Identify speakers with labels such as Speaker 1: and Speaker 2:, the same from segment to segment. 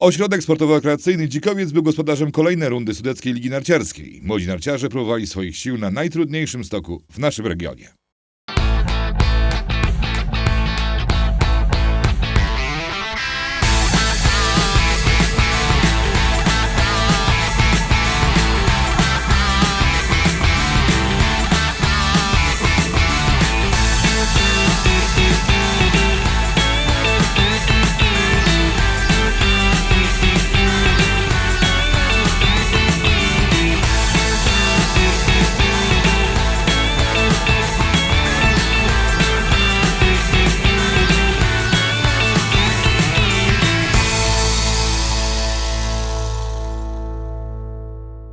Speaker 1: Ośrodek sportowo-rekreacyjny Dzikowiec był gospodarzem kolejnej rundy Sudeckiej Ligi Narciarskiej. Młodzi narciarze próbowali swoich sił na najtrudniejszym stoku w naszym regionie.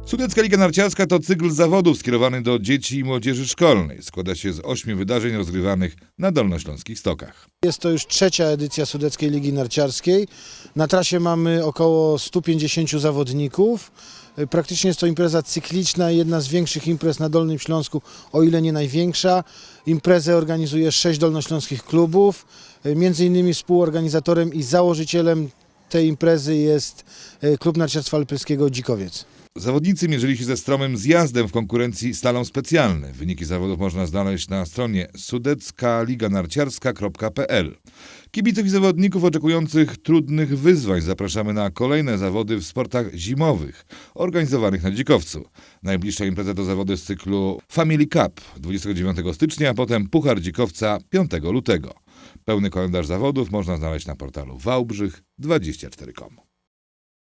Speaker 1: Sudecka Liga Narciarska to cykl zawodów skierowany do dzieci i młodzieży szkolnej. Składa się z ośmiu wydarzeń rozgrywanych na dolnośląskich stokach.
Speaker 2: Jest to już trzecia edycja Sudeckiej Ligi Narciarskiej. Na trasie mamy około 150 zawodników. Praktycznie jest to impreza cykliczna, jedna z większych imprez na Dolnym Śląsku, o ile nie największa. Imprezę organizuje sześć dolnośląskich klubów. Między innymi współorganizatorem i założycielem tej imprezy jest y, Klub Narciarstwa Alpejskiego Dzikowiec.
Speaker 1: Zawodnicy mierzyli się ze stromym zjazdem w konkurencji slalom specjalny. Wyniki zawodów można znaleźć na stronie sudeckaliganarciarska.pl. Kibiców i zawodników oczekujących trudnych wyzwań zapraszamy na kolejne zawody w sportach zimowych organizowanych na Dzikowcu. Najbliższa impreza to zawody z cyklu Family Cup 29 stycznia, a potem Puchar Dzikowca 5 lutego. Pełny kalendarz zawodów można znaleźć na portalu wałbrzych24.com.